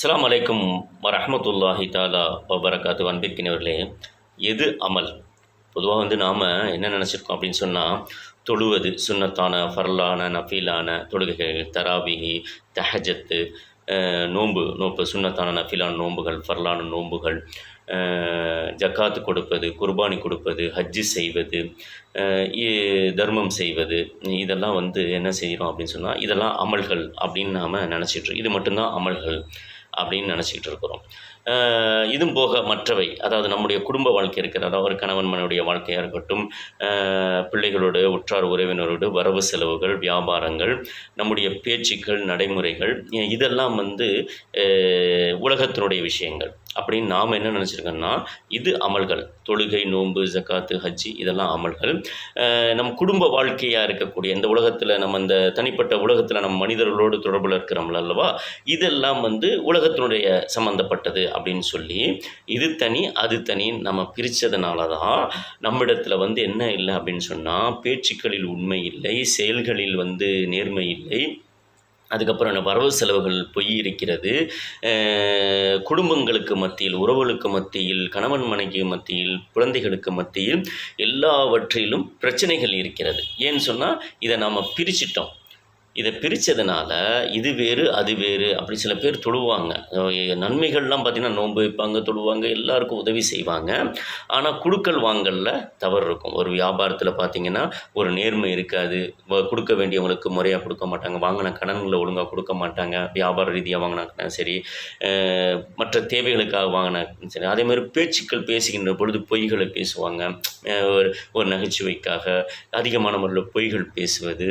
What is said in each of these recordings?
அஸ்லாம் அலைக்கும் வரஹ்மத்துல்லாஹி தாலா வபரகாத்து. அன்பிற்கினவர்களே எது அமல்? பொதுவாக வந்து நாம் என்ன நினச்சிருக்கோம் அப்படின்னு சொன்னால் தொழுவது சுண்ணத்தான ஃபர்லான நஃபீலான தொழுகைகள் தராபிகி தஹஜத்து நோன்பு நோன்பு சுண்ணத்தான நஃபீலான நோன்புகள் ஃபர்லான நோன்புகள் ஜக்காத்து கொடுப்பது குர்பானி கொடுப்பது ஹஜ்ஜு செய்வது தர்மம் செய்வது இதெல்லாம் வந்து என்ன செய்கிறோம் அப்படின்னு சொன்னால் இதெல்லாம் அமல்கள் அப்படின்னு நாம் நினச்சிட்டு இது மட்டும்தான் அமல்கள். அப்படின்னு நினச்சிக்கிட்டு இருக்கிறோம். இதுவும் போக மற்றவை. அதாவது நம்முடைய குடும்ப வாழ்க்கை இருக்கிற அதாவது ஒரு கணவன் மனைவியுடைய வாழ்க்கையாக இருக்கட்டும் பிள்ளைகளோடு உற்றார் உறவினரோடு வரவு செலவுகள் வியாபாரங்கள் நம்முடைய பேச்சுக்கள் நடைமுறைகள் இதெல்லாம் வந்து உலகத்தினுடைய விஷயங்கள். அப்படின்னு நாம் என்ன நினச்சிருக்கோம்னா இது அமல்கள். தொழுகை நோன்பு ஜக்காத்து ஹஜ்ஜி இதெல்லாம் அமல்கள். நம் குடும்ப வாழ்க்கையாக இருக்கக்கூடிய இந்த உலகத்தில் நம்ம இந்த தனிப்பட்ட உலகத்தில் நம்ம மனிதர்களோடு தொடர்பில் இருக்கிறோம்ல அல்லவா? இதெல்லாம் வந்து உலகத்தினுடைய சம்மந்தப்பட்டது அப்படின்னு சொல்லி இது தனி அது தனி நம்ம பிரித்ததுனால தான் நம்மிடத்தில் வந்து என்ன இல்லை அப்படின்னு சொன்னால் பேச்சுக்களில் உண்மை இல்லை செயல்களில் வந்து நேர்மை இல்லை. அதுக்கப்புறம் என்ன வரவு செலவுகள் பொய் இருக்கிறது. குடும்பங்களுக்கு மத்தியில் உறவுகளுக்கு மத்தியில் கணவன் மனைவி மத்தியில் குழந்தைகளுக்கு மத்தியில் எல்லாவற்றிலும் பிரச்சனைகள் இருக்கிறது. ஏன்னு சொன்னால் இதை நாம் பிரிச்சிட்டோம். இதை பிரித்ததுனால இது வேறு அது வேறு அப்படி சில பேர் தொழுவாங்க நன்மைகள்லாம் பார்த்திங்கன்னா நோன்பு வைப்பாங்க தொழுவாங்க எல்லாருக்கும் உதவி செய்வாங்க. ஆனால் குடுக்கல் வாங்கலில் தவறு இருக்கும். ஒரு வியாபாரத்தில் பார்த்திங்கன்னா ஒரு நேர்மை இருக்காது. கொடுக்க வேண்டியவங்களுக்கு முறையாக கொடுக்க மாட்டாங்க. வாங்கின கடன்களை ஒழுங்காக கொடுக்க மாட்டாங்க. வியாபார ரீதியாக வாங்கினா சரி மற்ற தேவைகளுக்காக வாங்கின சரி. அதேமாதிரி பேச்சுக்கள் பேசுகின்ற பொழுது பொய்களை பேசுவாங்க. ஒரு ஒரு நகைச்சுவைக்காக அதிகமான முறையில் பொய்கள் பேசுவது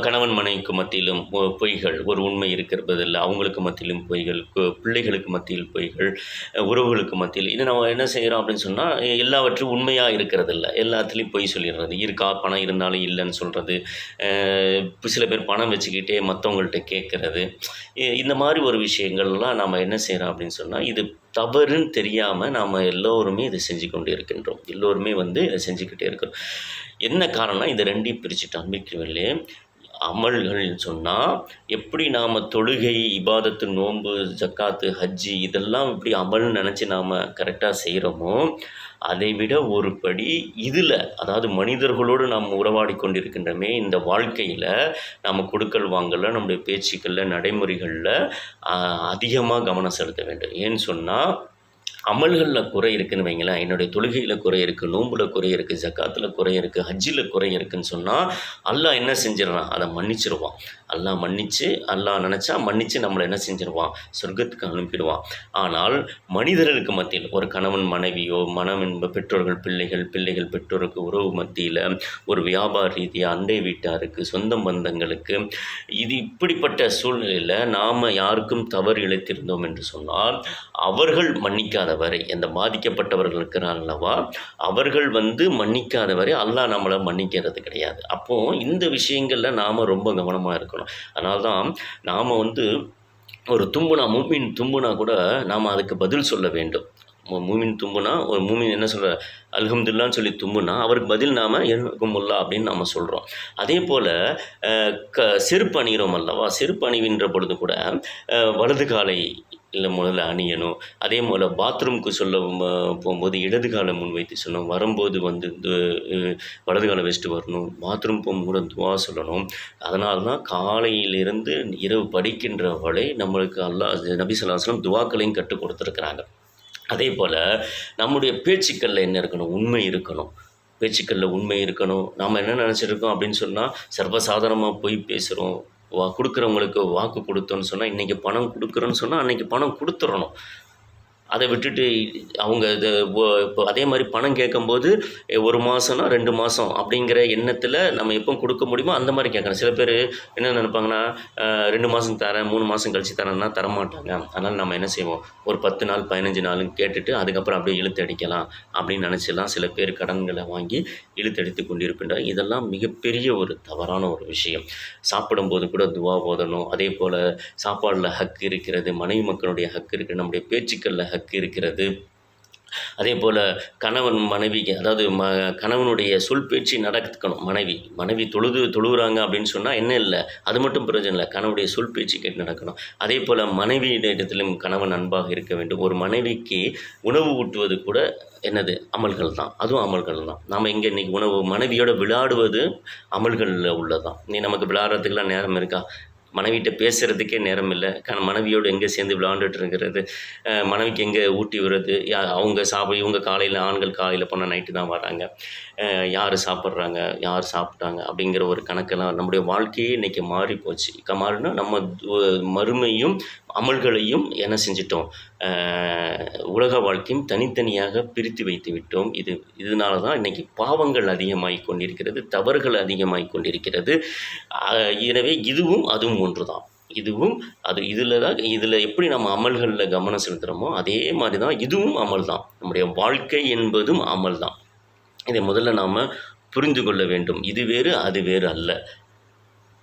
கணவன் மனைவிக்கு மத்தியிலும் பொய்கள் ஒரு உண்மை இருக்கிறதில்ல அவங்களுக்கு மத்தியிலும் பொய்கள் கு- பிள்ளைகளுக்கு மத்தியில் பொய்கள் உறவுகளுக்கு மத்தியில். இது நம்ம என்ன செய்கிறோம் அப்படின்னு சொன்னால் எல்லாவற்றும் உண்மையாக இருக்கிறதில்ல. எல்லாத்துலேயும் பொய் சொல்லிடுறது. இருக்கா பணம் இருந்தாலும் இல்லைன்னு சொல்கிறது சில பேர் பணம் வச்சுக்கிட்டே மற்றவங்கள்ட்ட கேட்குறது. இந்த மாதிரி ஒரு விஷயங்கள்லாம் நாம் என்ன செய்கிறோம் அப்படின்னு சொன்னால் இது தவறுன்னு தெரியாமல் நாம் எல்லோருமே இதை செஞ்சு கொண்டு இருக்கின்றோம். எல்லோருமே வந்து இதை செஞ்சுக்கிட்டே இருக்கிறோம். என்ன காரணம்னா இந்த ரெண்டையும் பிரிச்சுட்டோம் மிக்கவில்லை அமல்கள்னு சொன்னால் எப்படி நாம் தொழுகை இபாதத்து நோன்பு ஜக்காத்து ஹஜ்ஜி இதெல்லாம் இப்படி அமல்னு நினச்சி நாம் கரெக்டாக செய்கிறோமோ அதை விட ஒரு படி இதில் அதாவது மனிதர்களோடு நாம் உறவாடி கொண்டிருக்கின்றமே இந்த வாழ்க்கையில் நாம் கொடுக்கல் வாங்கல நம்முடைய பேச்சுக்களில் நடைமுறைகளில் அதிகமாக கவனம் செலுத்த வேண்டும். ஏன்னு சொன்னால் அமல்களில் குறை இருக்குதுன்னு வைங்களேன். என்னுடைய தொழுகையில் குறை இருக்குது நோம்பில் குறை இருக்குது ஜக்காத்தில் குறை இருக்குது ஹஜ்ஜில் குறை இருக்குன்னு சொன்னால் அல்லாஹ் என்ன செஞ்சிடறான்? அதை மன்னிச்சிருவான். அல்லாஹ் மன்னிச்சு அல்லாஹ் நினச்சா மன்னிச்சு நம்மளை என்ன செஞ்சிருவான்? சொர்க்கத்துக்கு அனுப்பிடுவான். ஆனால் மனிதர்களுக்கு மத்தியில் ஒரு கணவன் மனைவியோ மனம் என்ப பெற்றோர்கள் பிள்ளைகள் பிள்ளைகள் பெற்றோருக்கு உறவு மத்தியில் ஒரு வியாபார ரீதியாக அண்டை வீட்டாருக்கு சொந்த பந்தங்களுக்கு இது இப்படிப்பட்ட சூழ்நிலையில் நாம் யாருக்கும் தவறு இழைத்திருந்தோம் என்று சொன்னால் அவர்கள் மன்னிக்க வரை அந்த பாதிக்கப்பட்டவர்கள் இருக்கிறார் அல்லவா அவர்கள் வந்து மன்னிக்காத வரை அல்லாஹ் நம்மளை மன்னிக்கிறது கிடையாது. அப்போது இந்த விஷயங்களில் நாம் ரொம்ப கவனமாக இருக்கணும். அதனால தான் நாம் வந்து ஒரு தும்புனா மூமின் தும்புனா கூட நாம் அதுக்கு பதில் சொல்ல வேண்டும். மூமின் தும்புனா ஒரு மூமின் என்ன சொல்கிற அல்ஹம்துல்லான்னு சொல்லி தும்புனா அவருக்கு பதில் நாம் முல்லா அப்படின்னு நாம் சொல்கிறோம் அதே போல் க செருப்பு அணிகிறோம் அல்லவா? செருப்பு அணிவின்ற பொழுது கூட வலது காலை இல்லை முதல்ல அணியணும். அதே போல் பாத்ரூம்க்கு சொல்ல போகும்போது இடது காலை முன் வைத்து சொல்லணும். வரும்போது வந்து இந்த, வலது காலை வச்சுட்டு வரணும். பாத்ரூம் போகும்போது துவா சொல்லணும். அதனால தான் காலையிலிருந்து இரவு படிக்கின்ற வரை நம்மளுக்கு அல்லாஹ் நபி சொல்லாஸ்லாம் துவாக்களையும் கற்றுக் கொடுத்துருக்குறாங்க. அதே போல் நம்முடைய பேச்சுக்களில் என்ன இருக்கணும்? உண்மை இருக்கணும். பேச்சுக்களில் உண்மை இருக்கணும். நாம் என்ன நினச்சிருக்கோம் அப்படின்னு சொன்னால் சர்வசாதாரணமாக போய் பேசுகிறோம் கொடுக்குறவங்களுக்கு வாக்கு கொடுத்தோன்னு சொன்னால் இன்றைக்கி பணம் கொடுக்குறோன்னு சொன்னால் அன்றைக்கி பணம் கொடுத்துடணும் அதை விட்டுட்டு அவங்க இது இப்போ அதே மாதிரி பணம் கேட்கும்போது ஒரு மாதம்னா ரெண்டு மாதம் அப்படிங்கிற எண்ணத்தில் நம்ம எப்போ கொடுக்க முடியுமோ அந்த மாதிரி கேட்கணும். சில பேர் என்ன நினைப்பாங்கன்னா ரெண்டு மாதம் தரேன் மூணு மாதம் கழிச்சு தரேன்னா தரமாட்டாங்க. அதனால் நம்ம என்ன செய்வோம்? ஒரு பத்து நாள் பதினஞ்சு நாளும் கேட்டுட்டு அதுக்கப்புறம் அப்படியே இழுத்து அடிக்கலாம் அப்படின்னு நினச்சிலாம் சில பேர் கடன்களை வாங்கி இழுத்தடித்து கொண்டிருக்கின்றார் இதெல்லாம் மிகப்பெரிய ஒரு தவறான ஒரு விஷயம். சாப்பிடும்போது கூட துவா ஓதணும். அதே போல் சாப்பாடில் ஹக் இருக்கிறது மனைவி மக்களுடைய ஹக் இருக்குது நம்முடைய பேச்சுக்களில் ஹக்கு இருக்கிறது. அதே போல் கணவன் மனைவிக்கு அதாவது ம கணவனுடைய சொல் பேச்சு நடக்கணும். மனைவி மனைவி தொழுது தொழுகிறாங்க அப்படின்னு சொன்னால் என்ன இல்லை அது மட்டும் பிரயோஜனம் இல்லை. கணவனுடைய சொல் பேச்சு கேட்டு நடக்கணும். அதே போல் மனைவியிடத்திலும் கணவன் அன்பாக இருக்க வேண்டும். ஒரு மனைவிக்கு உணவு ஊட்டுவது கூட என்னது? அமல்கள் தான். அதுவும் அமல்கள் தான். நாம் இங்கே இன்றைக்கி உணவு மனைவியோட விளையாடுவது அமல்களில் உள்ளதான் நீ நமக்கு விளையாடுறதுக்கெல்லாம் நேரம் இருக்கா? மனைவிகிட்ட பேசுகிறதுக்கே நேரம் இல்லை. காரணம் மனைவியோடு எங்கே சேர்ந்து விளாண்டுட்டு இருக்கிறது? மனைவிக்கு எங்கே ஊட்டி விடுறது? யா அவங்க சாப்பிட இவங்க காலையில் ஆண்கள் காலையில் போனால் நைட்டு தான் வராங்க. யார் சாப்பிட்றாங்க? யார் சாப்பிட்டாங்க? அப்படிங்கிற ஒரு கணக்கெல்லாம் நம்முடைய வாழ்க்கையே இன்றைக்கி மாறி போச்சு மாறினா நம்ம மறுமையும் அமல்களையும் என்ன செஞ்சிட்டோம்? உலக வாழ்க்கையும் தனித்தனியாக பிரித்து வைத்து விட்டோம். இது இதனால தான் இன்றைக்கி பாவங்கள் அதிகமாகி கொண்டிருக்கிறது தவறுகள் அதிகமாகி கொண்டிருக்கிறது. எனவே இதுவும் அதுவும் ஒன்று தான் இதுவும் அது இதில் தான் இதில் எப்படி நம்ம அமல்களில் கவனம் செலுத்துகிறோமோ அதே மாதிரி தான் இதுவும் அமல் தான் நம்முடைய வாழ்க்கை என்பதும் அமல் தான் இதை முதல்ல நாம் புரிந்து கொள்ள வேண்டும். இது வேறு அது வேறு அல்ல.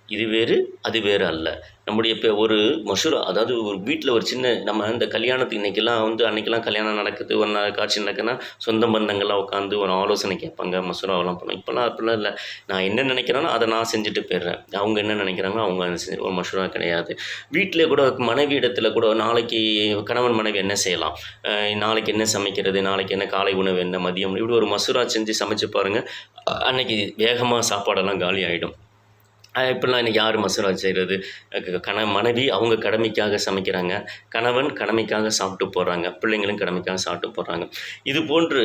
இது வேறு அது வேறு அல்ல. நம்முடைய இப்போ ஒரு மஷூரா அதாவது ஒரு வீட்டில் ஒரு சின்ன நம்ம இந்த கல்யாணத்துக்கு இன்றைக்கெல்லாம் வந்து அன்றைக்கெல்லாம் கல்யாணம் நடக்குது ஒரு நாள் காட்சி நடக்குதுன்னா சொந்த பந்தங்கள்லாம் உட்காந்து ஒரு ஆலோசனை கேட்பாங்க மசூராவெல்லாம் பண்ணுவோம் இப்போல்லாம் அப்படிலாம் இல்லை. நான் என்ன நினைக்கிறேனோ அதை நான் செஞ்சுட்டு போயிடுறேன். அவங்க என்ன நினைக்கிறாங்களோ அவங்க அதை செஞ்சு ஒரு மஷூரா கிடையாது. வீட்டில் கூட மனைவி இடத்துல கூட நாளைக்கு கணவன் மனைவி என்ன செய்யலாம்? நாளைக்கு என்ன சமைக்கிறது? நாளைக்கு என்ன காலை உணவு என்ன மதியம்? இப்படி ஒரு மசூரா செஞ்சு சமைச்சு பாருங்கள் அன்னைக்கு வேகமாக சாப்பாடெல்லாம் காலி ஆகிடும் இப்படிலாம் இன்னைக்கு யார் மசாலா செய்கிறது கண மனைவி அவங்க கடமைக்காக சமைக்கிறாங்க. கணவன் கடமைக்காக சாப்பிட்டு போகிறாங்க பிள்ளைங்களும் கடமைக்காக சாப்பிட்டு போகிறாங்க இது போன்று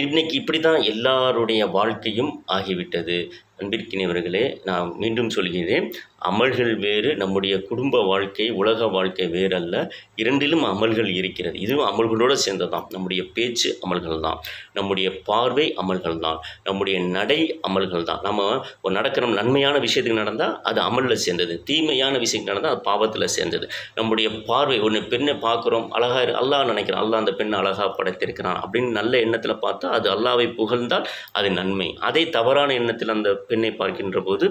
இன்றைக்கி இன்னைக்கு இப்படி தான் எல்லாருடைய வாழ்க்கையும் ஆகிவிட்டது. அன்பிற்கினியவர்களே நான் மீண்டும் சொல்கிறேன் அமல்கள் வேறு நம்முடைய குடும்ப வாழ்க்கை உலக வாழ்க்கை வேறு அல்ல இரண்டிலும் அமல்கள் இருக்கிறது. இதுவும் அமல்களோடு சேர்ந்ததான் நம்முடைய பேச்சு அமல்கள் தான் நம்முடைய பார்வை அமல்கள் தான் நம்முடைய நடை அமல்கள் தான் நம்ம ஒரு நடக்கிற நன்மையான விஷயத்துக்கு நடந்தால் அது அமலில் சேர்ந்தது. தீமையான விஷயத்துக்கு நடந்தால் அது பாவத்தில் சேர்ந்தது. நம்முடைய பார்வை ஒன்று பெண்ணை பார்க்குறோம் அழகாக இரு அல்லாஹ் நினைக்கிறோம். அல்லாஹ் அந்த பெண்ணை அழகாக படைத்திருக்கிறான் அப்படின்னு நல்ல எண்ணத்தில் பார்த்தா அது அல்லாவை புகழ்ந்தால் அது நன்மை. அதே தவறான எண்ணத்தில் அந்த பெண்ணை பார்க்கின்ற போது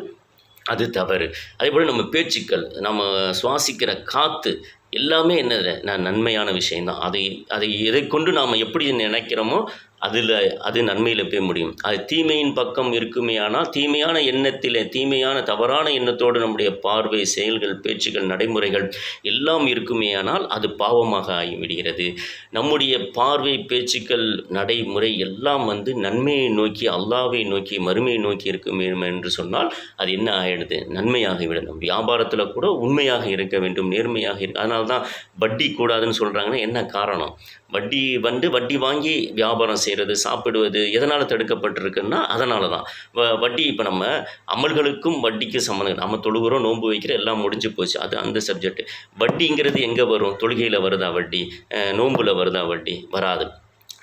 அது தவறு. அதே போல் நம்ம பேச்சுக்கள் நம்ம சுவாசிக்கிற காற்று எல்லாமே என்ன நான் நன்மையான விஷயம்தான். அதை அதை எதை கொண்டு நாம் எப்படி நினைக்கிறோமோ அதில் அது நன்மையில் போய் முடியும். அது தீமையின் பக்கம் இருக்குமே ஆனால் தீமையான எண்ணத்தில் தீமையான தவறான எண்ணத்தோடு நம்முடைய பார்வை செயல்கள் பேச்சுகள் நடைமுறைகள் எல்லாம் இருக்குமே ஆனால் அது பாவமாக ஆகிவிடுகிறது. நம்முடைய பார்வை பேச்சுக்கள் நடைமுறை எல்லாம் வந்து நன்மையை நோக்கி அல்லாவை நோக்கி மறுமையை நோக்கி இருக்குமே என்று சொன்னால் அது என்ன ஆகிடுது நன்மையாகிவிடும் வியாபாரத்தில் கூட உண்மையாக இருக்க வேண்டும் நேர்மையாக இருக்கு அதனால தான் வட்டி கூடாதுன்னு சொல்கிறாங்கன்னா என்ன காரணம்? வட்டி வந்து வட்டி வாங்கி வியாபாரம் செய்கிறது சாப்பிடுவது எதனால் தடுக்கப்பட்டிருக்குன்னா அதனால தான் வ வட்டி இப்போ நம்ம அமல்களுக்கும் வட்டிக்கும் சம்மந்தம் நம்ம தொழுகிறோம் நோன்பு வைக்கிற எல்லாம் முடிஞ்சு போச்சு. அது அந்த சப்ஜெக்ட் வட்டிங்கிறது எங்கே வரும்? தொழுகையில் வருதா வட்டி? நோம்பில் வருதா வட்டி? வராது.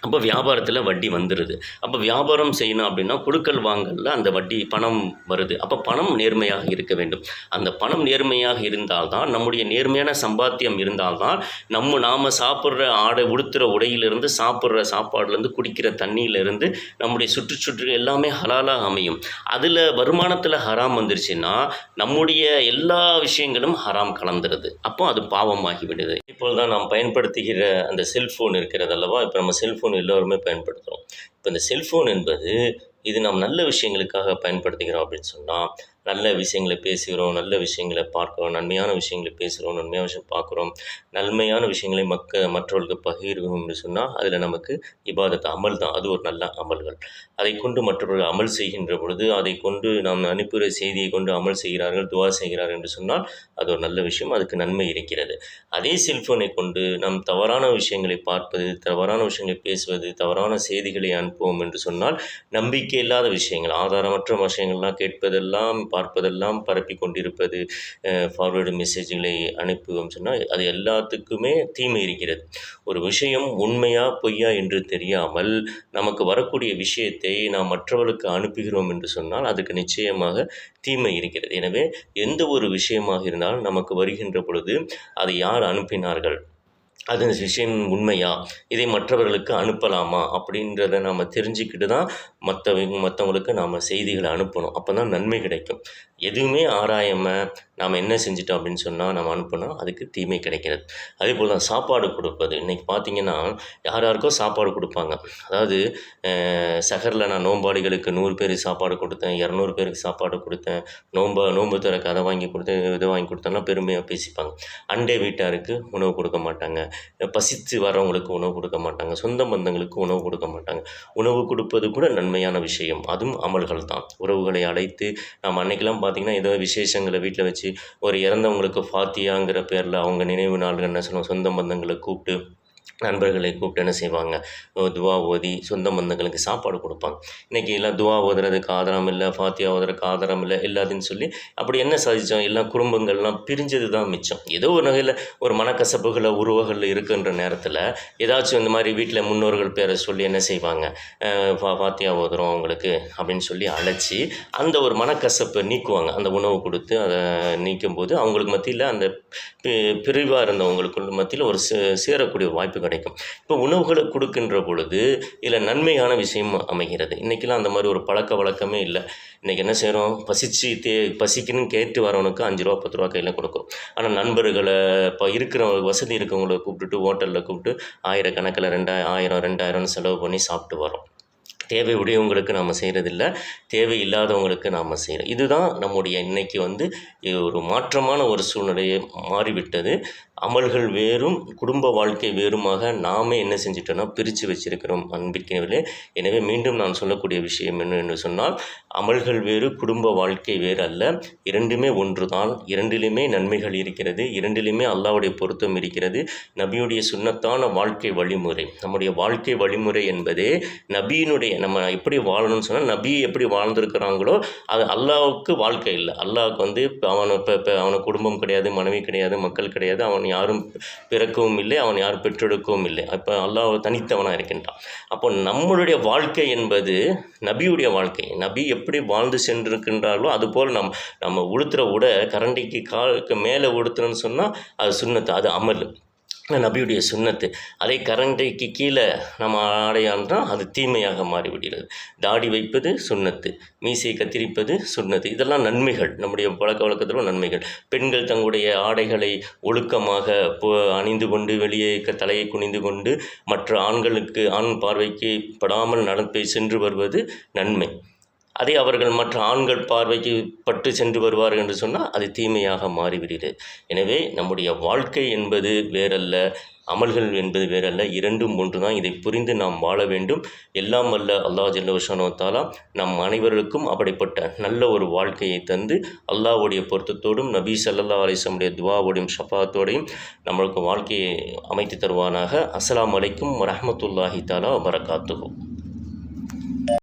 அப்போ வியாபாரத்தில் வட்டி வந்துடுது அப்போ வியாபாரம் செய்யணும் அப்படின்னா கொடுக்கல் வாங்கலில் அந்த வட்டி பணம் வருது. அப்போ பணம் நேர்மையாக இருக்க வேண்டும். அந்த பணம் நேர்மையாக இருந்தால்தான் நம்முடைய நேர்மையான சம்பாத்தியம் இருந்தால்தான் நம்ம நாம் சாப்பிட்ற ஆடை உடுத்துகிற உடையிலிருந்து சாப்பிட்ற சாப்பாடுலேருந்து குடிக்கிற தண்ணியிலேருந்து நம்முடைய சுற்றுச்சுற்று எல்லாமே ஹலாலாக அமையும். அதில் வருமானத்தில் ஹராம் வந்துருச்சுன்னா நம்முடைய எல்லா விஷயங்களும் ஹராம் கலந்துருது. அப்போ அது பாவமாகி விடுது. இப்போது தான் நாம் பயன்படுத்துகிற அந்த செல்ஃபோன் இருக்கிறது அல்லவா? இப்போ நம்ம செல்ஃபோன் எல்லோருமே பயன்படுத்துகிறோம் இப்போ இந்த செல்ஃபோன் என்பது இது நாம் நல்ல விஷயங்களுக்காக பயன்படுத்துகிறோம் அப்படின்னு சொன்னால் நல்ல விஷயங்களை பேசுகிறோம் நல்ல விஷயங்களை பார்க்குறோம் நன்மையான விஷயங்களை பேசுகிறோம் நன்மையான விஷயம் பார்க்குறோம். நன்மையான விஷயங்களை மக்க மற்றவர்களுக்கு பகிர்வோம் என்று சொன்னால் அதில் நமக்கு இபாதத் அமல் தான். அது ஒரு நல்ல அமல்கள். அதை கொண்டு மற்றவர்கள் அமல் செய்கின்ற பொழுது அதை கொண்டு நாம் அனுப்புகிற செய்தியை கொண்டு அமல் செய்கிறார்கள் துவா செய்கிறார்கள் என்று சொன்னால் அது ஒரு நல்ல விஷயம். அதுக்கு நன்மை இருக்கிறது. அதே செல்ஃபோனை கொண்டு நாம் தவறான விஷயங்களை பார்ப்பது தவறான விஷயங்களை பேசுவது தவறான செய்திகளை அனுப்புவோம் என்று சொன்னால் நம்பிக்கை இல்லாத விஷயங்கள் ஆதாரமற்ற விஷயங்கள்லாம் கேட்பதெல்லாம் பார்ப்பதெல்லாம் பரப்பி கொண்டிருப்பது ஃபார்வேர்டு மெசேஜ்களை அனுப்புவோம் சொன்னால் அது எல்லாத்துக்குமே தீமை இருக்கிறது. ஒரு விஷயம் உண்மையா பொய்யா என்று தெரியாமல் நமக்கு வரக்கூடிய விஷயத்தை நாம் மற்றவர்களுக்கு அனுப்புகிறோம் என்று சொன்னால் அதுக்கு நிச்சயமாக தீமை இருக்கிறது. எனவே எந்த ஒரு விஷயமாக இருந்தாலும் நமக்கு வருகின்ற பொழுது அதை யார் அனுப்பினார்கள்? அது விஷயம் உண்மையா? இதை மற்றவர்களுக்கு அனுப்பலாமா? அப்படின்றத நாம் தெரிஞ்சுக்கிட்டு தான் மற்றவங்க மற்றவங்களுக்கு நாம் செய்திகளை அனுப்பணும். அப்போ தான் நன்மை கிடைக்கும். எதுவுமே ஆராயாமல் நாம் என்ன செஞ்சிட்டோம் அப்படின்னு சொன்னால் நம்ம அனுப்புனா அதுக்கு தீமை கிடைக்கிறது. அதே போல் தான் சாப்பாடு கொடுப்பது. இன்றைக்கி பார்த்தீங்கன்னா யார் யாருக்கோ சாப்பாடு கொடுப்பாங்க. அதாவது சகரில் நான் நோம்பாளிகளுக்கு நூறு பேருக்கு சாப்பாடு கொடுத்தேன் இரநூறு பேருக்கு சாப்பாடு கொடுத்தேன் நோம்பு நோன்பு திறக்க அதை வாங்கி கொடுத்தேன் இதை வாங்கி கொடுத்தேன்லாம் பெருமையாக பேசிப்பாங்க. அண்டை வீட்டாருக்கு உணவு கொடுக்க மாட்டாங்க. பசித்து வரவங்களுக்கு உணவு கொடுக்க மாட்டாங்க. சொந்த பந்தங்களுக்கு உணவு கொடுக்க மாட்டாங்க. உணவு கொடுப்பது கூட நன்மையான விஷயம். அதுவும் அமல்கள் தான் உறவுகளை அழைத்து நம்ம அன்னைக்கெல்லாம் பார்த்திங்கன்னா ஏதோ விசேஷங்களை வீட்டில் வச்சு ஒரு இறந்தவங்களுக்கு ஃபாத்தியாங்கிற பேரில் அவங்க நினைவு நாள்கள் என்ன சொல்லுவோம். சொந்த பந்தங்களை கூப்பிட்டு நண்பர்களை கூப்பிட்டு என்ன செய்வாங்க? துவா ஓதி சொந்த பந்தங்களுக்கு சாப்பாடு கொடுப்பாங்க. இன்றைக்கி எல்லாம் துவா ஓதுறதுக்கு ஆதாரம் இல்லை ஃபாத்தியா ஓதுறதுக்கு ஆதாரம் இல்லை எல்லாத்தையும் சொல்லி அப்படி என்ன சாதித்தோம் எல்லாம் குடும்பங்கள்லாம் பிரிஞ்சது தான் மிச்சம். ஏதோ ஒரு வகையில் ஒரு மனக்கசப்புகளை உருவகள் இருக்குன்ற நேரத்தில் ஏதாச்சும் இந்த மாதிரி வீட்டில் முன்னோர்கள் பேரை சொல்லி என்ன செய்வாங்க? ஃபா ஃபாத்தியா ஓதுறோம் அவங்களுக்கு அப்படின்னு சொல்லி அழைச்சி அந்த ஒரு மனக்கசப்பை நீக்குவாங்க. அந்த உணவு கொடுத்து அதை நீக்கும்போது அவங்களுக்கு மத்தியில் அந்த பிரிவாக இருந்தவங்களுக்கு மத்தியில் ஒரு சே சேரக்கூடிய வாய்ப்பு கிடைக்கும். இப்போ உணவுகளை கொடுக்கின்ற பொழுது இதில் நன்மையான விஷயம் அமைகிறது. இன்றைக்கெல்லாம் அந்த மாதிரி ஒரு பழக்க வழக்கமே இல்லை. இன்றைக்கி என்ன செய்கிறோம் பசிச்சு தே பசிக்குன்னு கேட்டு வரவனுக்கு அஞ்சு ரூபா பத்து ரூபா கையில் கொடுக்கும். ஆனால் நண்பர்களை இப்போ இருக்கிற வசதி இருக்கவங்கள கூப்பிட்டுட்டு ஹோட்டலில் கூப்பிட்டு ஆயிரக்கணக்கில் ரெண்டாயிரம் ஆயிரம் ரெண்டாயிரம்னு செலவு பண்ணி சாப்பிட்டு வரோம் தேவை உடையவங்களுக்கு நாம் செய்கிறதில்ல தேவை இல்லாதவங்களுக்கு நாம் செய்கிறோம் இதுதான் நம்முடைய இன்றைக்கி வந்து ஒரு மாற்றமான ஒரு சூழ்நிலையை மாறிவிட்டது. அமல்கள் வேறும் குடும்ப வாழ்க்கை வேறுமாக நாமே என்ன செஞ்சிட்டோன்னா பிரித்து வச்சிருக்கிறோம் அன்பிக்கவில்லை எனவே மீண்டும் நான் சொல்லக்கூடிய விஷயம் என்ன என்று சொன்னால் அமல்கள் வேறு குடும்ப வாழ்க்கை வேறு அல்ல. இரண்டுமே ஒன்று தான் இரண்டிலுமே நன்மைகள் இருக்கிறது. இரண்டிலுமே அல்லாவுடைய பொருத்தம் இருக்கிறது. நபியுடைய சுன்னத்தான வாழ்க்கை வழிமுறை. நம்முடைய வாழ்க்கை வழிமுறை என்பதே நபியினுடைய நம்ம எப்படி வாழணும்னு சொன்னால் நபி எப்படி வாழ்ந்திருக்கிறாங்களோ அது அல்லாவுக்கு வாழ்க்கை இல்லை. அல்லாவுக்கு வந்து இப்போ அவனை இப்போ இப்போ அவனுக்கு குடும்பம் கிடையாது மனைவி கிடையாது மக்கள் கிடையாது அவன் யாரும் பிறக்கவும் இல்லை அவன் யாரும் பெற்றெடுக்கவும் இல்லை. அப்போ அல்லாஹ் தனித்தவனாக இருக்கின்றான். அப்போ நம்மளுடைய வாழ்க்கை என்பது நபியுடைய வாழ்க்கை. நபி எப் எப்படி வாழ்ந்து சென்றிருக்கின்றார்களோ அதுபோல் நம் நம்ம உளுத்துற விட கரண்டிக்கு காலுக்கு மேலே உடுத்துறோன்னு சொன்னால் அது சுண்ணத்து அது அமல். நபியுடைய சுண்ணத்து. அதே கரண்டைக்கு கீழே நம்ம ஆடையான்றால் அது தீமையாக மாறிவிடுகிறது. தாடி வைப்பது சுண்ணத்து மீசை கத்திரிப்பது சுண்ணத்து. இதெல்லாம் நன்மைகள். நம்முடைய பழக்க வழக்கத்திலும் நன்மைகள். பெண்கள் தங்களுடைய ஆடைகளை ஒழுக்கமாக அணிந்து கொண்டு வெளியே தலையை குனிந்து கொண்டு மற்ற ஆண்களுக்கு ஆண் பார்வைக்கு படாமல் நடப்பை சென்று வருவது நன்மை. அதே அவர்கள் மற்ற ஆண்கள் பார்வைக்கு பட்டு சென்று வருவார்கள் என்று சொன்னால் அது தீமையாக மாறிவிடுகிறது. எனவே நம்முடைய வாழ்க்கை என்பது வேறல்ல அமல்கள் என்பது வேறல்ல இரண்டும் ஒன்று தான் இதை புரிந்து நாம் வாழ வேண்டும். எல்லாம் அல்ல அல்லாஹ் ஜல்லவஷானோ தாலா நம் அனைவருக்கும் அப்படிப்பட்ட நல்ல ஒரு வாழ்க்கையை தந்து அல்லாஹ்வுடைய பொருத்தத்தோடும் நபி சல்லா அலிசமுடைய துவாவோடையும் ஷஃபாத்தோடையும் நம்மளுக்கு வாழ்க்கையை அமைத்து தருவானாக. அஸ்லாம் அலைக்கும் வரஹ்மத்துல்லாஹி தாலா வரகாத்துகும்